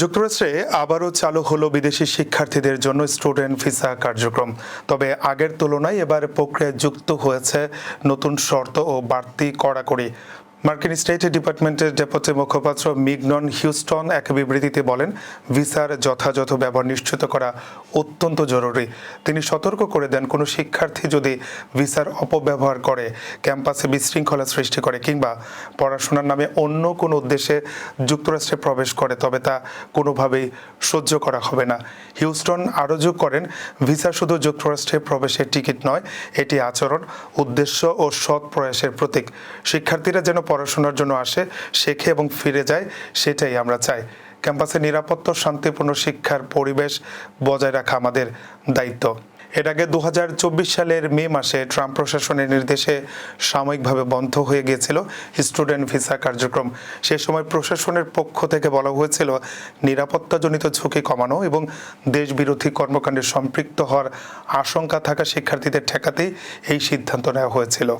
যুক্তরাষ্ট্রে আবারও চালু হলো বিদেশি শিক্ষার্থীদের জন্য স্টুডেন্ট ভিসা কার্যক্রম। তবে আগের তুলনায় এবার প্রক্রিয়ায় যুক্ত হয়েছে নতুন শর্ত ও বাড়তি কড়াকড়ি। মার্কিন স্টেট ডিপার্টমেন্টের ডেপুটি মুখপাত্র মিগনন হিউস্টন এক বিবৃতিতে বলেন, ভিসার যথাযথ ব্যবহার নিশ্চিত করা অত্যন্ত জরুরি। তিনি সতর্ক করে দেন, কোনো শিক্ষার্থী যদি ভিসার অপব্যবহার করে, ক্যাম্পাসে বিশৃঙ্খলা সৃষ্টি করে কিংবা পড়াশোনার নামে অন্য কোনো উদ্দেশ্যে যুক্তরাষ্ট্রে প্রবেশ করে, তবে তা কোনোভাবেই সহ্য করা হবে না। হিউস্টন আরও যোগ করেন, ভিসা শুধু যুক্তরাষ্ট্রে প্রবেশের টিকিট নয়, এটি আচরণ, উদ্দেশ্য ও সৎ প্রয়াসের প্রতীক। শিক্ষার্থীরা যেন পড়াশোনার জন্য আসে শেখে এবং ফিরে যায়, সেটাই আমরা চাই। ক্যাম্পাসে নিরাপত্তা শান্তিপূর্ণ শিক্ষার পরিবেশ বজায় রাখা আমাদের দায়িত্ব। এর আগে দু হাজার চব্বিশ সালের মে মাসে ট্রাম্প প্রশাসনের নির্দেশে সাময়িকভাবে বন্ধ হয়ে গিয়েছিল স্টুডেন্ট ভিসা কার্যক্রম। সে সময় প্রশাসনের পক্ষ থেকে বলা হয়েছিল, নিরাপত্তাজনিত ঝুঁকি কমানো এবং দেশবিরোধী কর্মকাণ্ডে সম্পৃক্ত হওয়ার আশঙ্কা থাকা শিক্ষার্থীদের ঠেকাতেই এই সিদ্ধান্ত নেওয়া হয়েছিল।